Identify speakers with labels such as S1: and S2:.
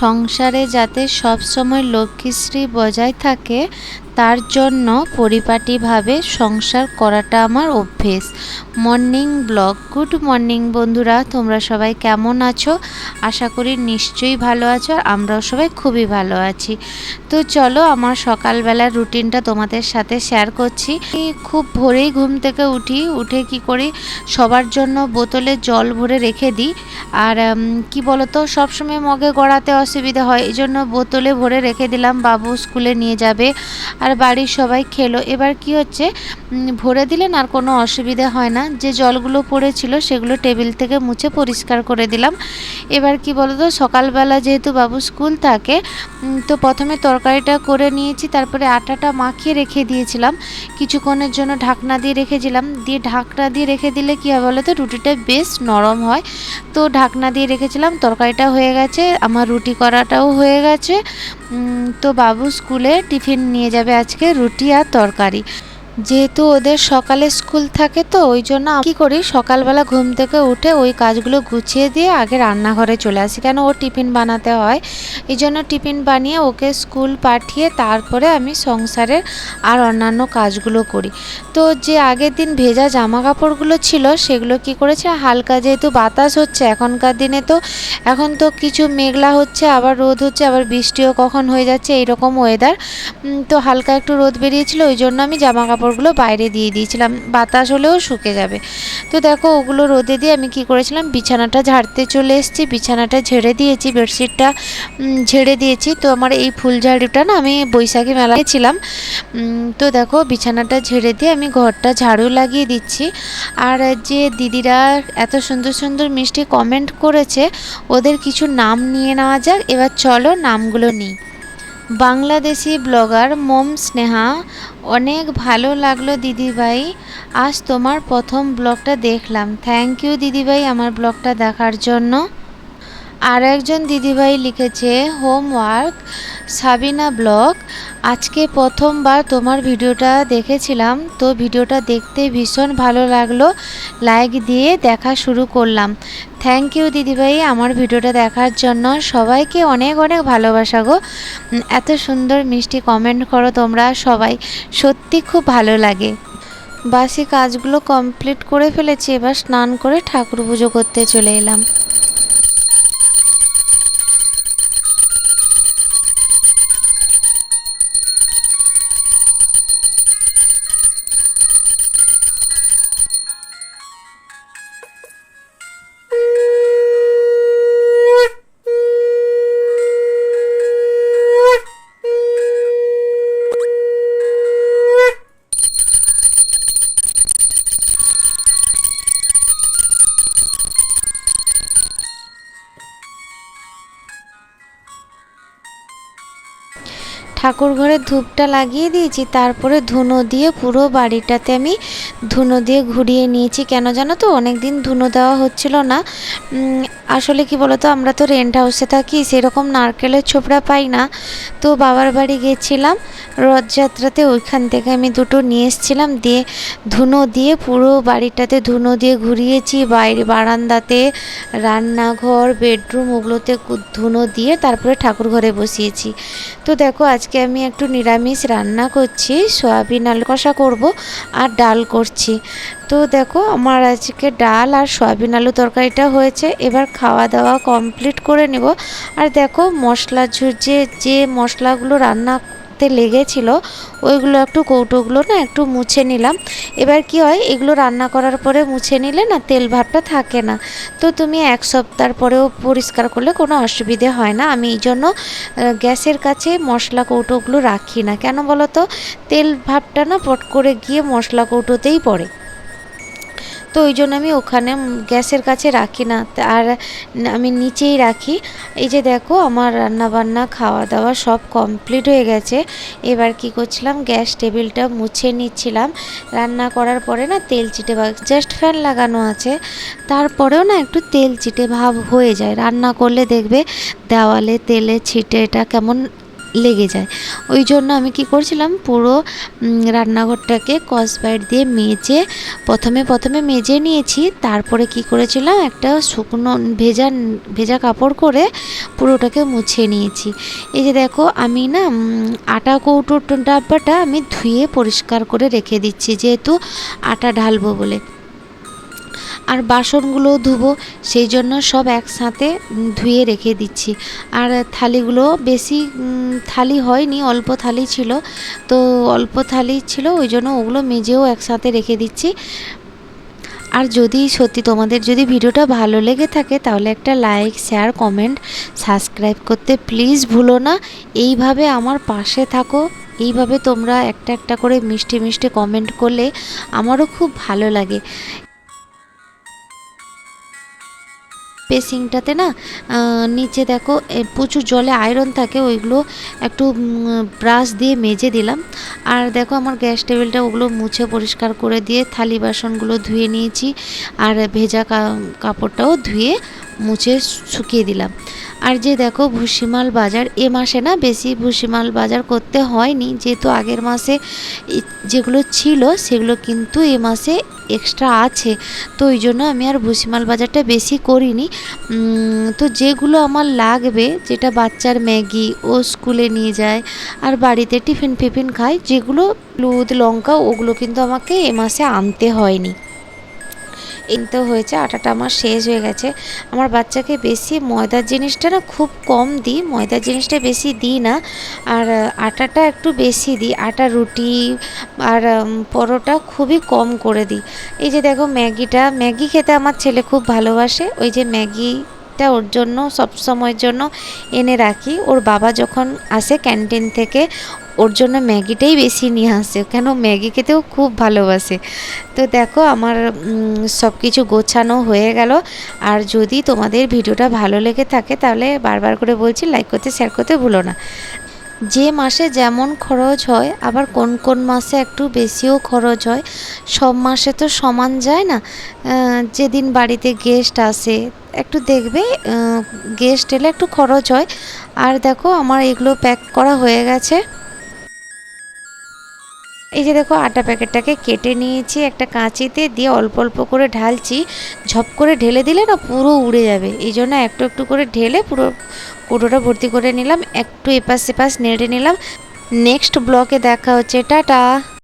S1: সংসারে যাতে সবসময় লক্ষ্মীশ্রী বজায় থাকে তার জন্য পরিপাটিভাবে সংসার করাটা আমার অভ্যেস। Morning blog. গুড মর্নিং বন্ধুরা, তোমরা সবাই কেমন আছো? আশা করি নিশ্চয়ই ভালো আছো আর আমরাও সবাই খুবই ভালো আছি। তো চলো আমার সকালবেলার রুটিনটা তোমাদের সাথে শেয়ার করছি। খুব ভোরেই ঘুম থেকে উঠি, উঠে কি করি? সবার জন্য বোতলে জল ভরে রেখে দিই। আর কি বলতো, সবসময় মগে গড়াতে অসুবিধা হয় এই জন্য বোতলে ভরে রেখে দিলাম, বাবু স্কুলে নিয়ে যাবে। আর বাড়ির সবাই খেলো। এবার কি হচ্ছে? ভরে দিলেন আর কোনো অসুবিধা হয় না। যে জলগুলো পড়েছিল সেগুলো টেবিল থেকে মুছে পরিষ্কার করে দিলাম। এবার কি বলতো, সকালবেলা যেহেতু বাবু স্কুল থাকে তো প্রথমে তরকারিটা করে নিয়েছি, তারপরে আটাটা মাখিয়ে রেখে দিয়েছিলাম। কিছুক্ষণের জন্য ঢাকনা দিয়ে রেখেছিলাম। দিয়ে ঢাকনা দিয়ে রেখে দিলে কী হয় বলো তো রুটিটা বেশ নরম হয়। তো ঢাকনা দিয়ে রেখেছিলাম, তরকারিটা হয়ে গেছে, আমার রুটি করাটাও হয়ে গেছে। তো বাবু স্কুলে টিফিন নিয়ে যাবে আজকে রুটি আর তরকারি। যেহেতু ওদের সকালে স্কুল থাকে তো, ওই জন্য কি করি, সকালবেলা ঘুম থেকে উঠে ওই কাজগুলো গুছিয়ে দিয়ে আগে রান্নাঘরে চলে আসি। কেন ও টিফিন বানাতে হয়, এই জন্য টিফিন বানিয়ে ওকে স্কুল পাঠিয়ে তারপরে আমি সংসারের আর অন্যান্য কাজগুলো করি। তো যে আগের দিন ভেজা জামা কাপড়গুলো ছিল, সেগুলো কি করেছে, হালকা যেহেতু বাতাস হচ্ছে, এখনকার দিনে তো, এখন তো কিছু মেঘলা হচ্ছে, আবার রোদ হচ্ছে, আবার বৃষ্টিও কখন হয়ে যাচ্ছে, এইরকম ওয়েদার তো হালকা একটু রোদ বেরিয়েছিল, ওই জন্য আমি জামা কাপড়গুলো বাইরে দিয়ে দিয়েছিলাম, বাতাস হলেও শুকে যাবে। তো দেখো, ওগুলো রোদে দিয়ে আমি কি করেছিলাম, বিছানাটা ঝাড়তে চলে এসেছি, বিছানাটা ঝেড়ে দিয়েছি, বেডশিটটা ঝেড়ে দিয়েছি। তো আমার এই ফুলঝাড়ুটা না আমি বৈশাখী মেলায় ছিলাম তো দেখো, বিছানাটা ঝেড়ে দিয়ে আমি ঘরটা ঝাড়ু লাগিয়ে দিচ্ছি। আর যে দিদিরা এত সুন্দর সুন্দর মিষ্টি কমেন্ট করেছে, ওদের কিছু নাম নিয়ে নেওয়া যাক। এবার চলো নামগুলো নিই। বাংলাদেশি ব্লগার মোম স্নেহা, অনেক ভালো লাগল দিদিভাই। আজ তোমার প্রথম ব্লগটা দেখলাম। থ্যাংক ইউ দিদিভাই আমার ব্লগটা দেখার জন্য। আর একজন দিদিভাই লিখেছে, হোমওয়ার্ক, সাবিনা ব্লগ, আজকে প্রথমবার তোমার ভিডিওটা দেখেছিলাম, তো ভিডিওটা দেখতে ভীষণ ভালো লাগল, লাইক দিয়ে দেখা শুরু করলাম। থ্যাংক ইউ দিদিভাই আমার ভিডিওটা দেখার জন্য, সবাইকে অনেক অনেক ভালোবাসা গো। এত সুন্দর মিষ্টি কমেন্ট করো তোমরা সবাই, সত্যি খুব ভালো লাগে। বাসি কাজগুলো কমপ্লিট করে ফেলেছি, এবার স্নান করে ঠাকুর পুজো করতে চলে এলাম। ঠাকুর ঘরে ধূপটা লাগিয়ে দিয়েছি তারপরে ধুনো দিয়ে পুরো বাড়িটাতে আমি ধুনো দিয়ে ঘুরিয়ে নিয়েছি। কেন জানো তো? অনেক দিন ধুনো দেওয়া হচ্ছিল না। আসলে কি বলতো? আমরা তো রেন্ট হাউসে থাকি, সেরকম নারকেলের ছোবড়া পাই না। তো বাবার বাড়ি গেছিলাম, রথযাত্রাতে ওইখান থেকে আমি দুটো নিয়ে এসেছিলাম। দিয়ে ধুনো দিয়ে পুরো বাড়িটাতে ধুনো দিয়ে ঘুরিয়েছি। বাইরে বারান্দাতে রান্নাঘর বেডরুম ওগুলোতে ধুনো দিয়ে তারপরে ঠাকুর ঘরে বসিয়েছি। তো দেখো, আজকে আমি একটু নিরামিষ রান্না করছি। সয়াবিন আলু কষা করব আর ডাল করছি। তো দেখো, আমার আজকে ডাল আর সয়াবিন আলু তরকারিটা হয়েছে। এবার খাওয়া দাওয়া কমপ্লিট করে নেব। আর দেখো মশলা ঝুরঝে যে মশলাগুলো রান্না করতে লেগেছিল, ওইগুলো একটু কৌটোগুলো না একটু মুছে নিলাম। এবার কি হয়, এগুলো রান্না করার পরে মুছে নিলে না তেল ভাবটা থাকে না। তো তুমি এক সপ্তাহ পরেও পরিষ্কার করলে কোনো অসুবিধে হয় না। আমি এই জন্য গ্যাসের কাছে মশলা কৌটোগুলো রাখি না। কেন বলো তো? তেল ভাবটা না পট করে গিয়ে মশলা কৌটোতেই পড়ে। তো ওই জন্য আমি ওখানে গ্যাসের কাছে রাখি না। আর আমি নিচেই রাখি। এই যে দেখো, আমার রান্না বান্না খাওয়া দাওয়া সব কমপ্লিট হয়ে গেছে। এবার কি করছিলাম, গ্যাস টেবিলটা মুছে নিচ্ছিলাম। রান্না করার পরে না তেল চিটে ভাব জাস্ট ফ্যান লাগানো আছে। তারপরেও না একটু তেল চিটে ভাব হয়ে যায়। রান্না করলে দেখবে দেওয়ালে তেলে ছিটে এটা কেমন লেগে যায়। ওই জন্য আমি কি করছিলাম, পুরো রান্নাঘরটাকে কসবাইট দিয়ে মেজে, প্রথমে প্রথমে মেজে নিয়েছি, তারপরে কি করেছিলাম, একটা শুকনো ভেজা ভেজা কাপড় করে পুরোটাকে মুছে নিয়েছি। এই যে দেখো, আমি না আটা, কৌটোর ডাব্বাটা আমি ধুয়ে পরিষ্কার করে রেখে দিচ্ছি, যেহেতু আটা ঢালবো বলে। আর বাসনগুলোও ধুবো, সেই জন্য সব একসাথে ধুয়ে রেখে দিচ্ছি। আর থালিগুলো বেশি থালি হয়নি, অল্প থালি ছিল। তো অল্প থালি ছিল, ওই জন্য ওগুলো মেজেও একসাথে রেখে দিচ্ছি। আর যদি সত্যি তোমাদের যদি ভিডিওটা ভালো লেগে থাকে, তাহলে একটা লাইক, শেয়ার, কমেন্ট, সাবস্ক্রাইব করতে প্লিজ ভুলো না। এইভাবে আমার পাশে থাকো। এইভাবে তোমরা একটা একটা করে মিষ্টি মিষ্টি কমেন্ট করলে আমারও খুব ভালো লাগে। বেসিংটাতে না নিচে দেখো প্রচুর জলে আয়রন থাকে, ওইগুলো একটু ব্রাশ দিয়ে মেজে দিলাম। আর দেখো আমার গ্যাস টেবিলটা ওগুলো মুছে পরিষ্কার করে দিয়ে থালি বাসনগুলো ধুয়ে নিয়েছি, আর ভেজা কাপড়টাও ধুয়ে মুছে শুকিয়ে দিলাম। আর যে দেখো ভুসিমাল বাজার, এ মাসে না বেশি ভুসিমাল বাজার করতে হয়নি। যেহেতু আগের মাসে যেগুলো ছিল, সেগুলো কিন্তু এ মাসে এক্সট্রা আছে। তো ওই জন্য আমি আর ভুসিমাল বাজারটা বেশি করিনি। তো যেগুলো আমার লাগবে, যেটা বাচ্চার ম্যাগি, ও স্কুলে নিয়ে যায়, আর বাড়িতে টিফিন ফিফিন খায়, যেগুলো হলুদ, লঙ্কা, ওগুলো কিন্তু আমাকে এ মাসে আনতে হয়নি। এনতে হয়েছে, আটাটা আমার শেষ হয়ে গেছে। আমার বাচ্চাকে বেশি ময়দার জিনিসটা না খুব কম দিই, ময়দার জিনিসটা বেশি দিই না। আর আটাটা একটু বেশি দিই, আটা, রুটি আর পরোটা খুবই কম করে দিই। এই যে দেখো ম্যাগিটা, ম্যাগি খেতে আমার ছেলে খুব ভালোবাসে। ওই যে ম্যাগিটা ওর জন্য, সব সময়ের জন্য এনে রাখি। ওর বাবা যখন আসে ক্যান্টিন থেকে ওর জন্য ম্যাগিটাই বেশি নিয়ে আসে, কেন ম্যাগি খেতেও খুব ভালোবাসে। তো দেখো আমার সব কিছু গোছানো হয়ে গেল। আর যদি তোমাদের ভিডিওটা ভালো লেগে থাকে তাহলে বারবার করে বলছি লাইক করতে শেয়ার করতে ভুলো না। যে মাসে যেমন খরচ হয়, আবার কোন কোন মাসে একটু বেশিও খরচ হয়, সব মাসে তো সমান যায় না। যেদিন বাড়িতে গেস্ট আসে, একটু দেখবে গেস্ট এলে একটু খরচ হয়। আর দেখো আমার এগুলো প্যাক করা হয়ে গেছে। এই যে দেখো আটা প্যাকেটটাকে কেটে নিয়েছি একটা কাঁচিতে, দিয়ে অল্প অল্প করে ঢালছি। ঝপ করে ঢেলে দিলে না পুরো উড়ে যাবে। এই জন্য একটু একটু করে ঢেলে পুরো কুটোটা ভর্তি করে নিলাম। একটু এপাশ সেপাশ নেড়ে নিলাম। নেক্সট ব্লকে দেখা হচ্ছে। টাটা!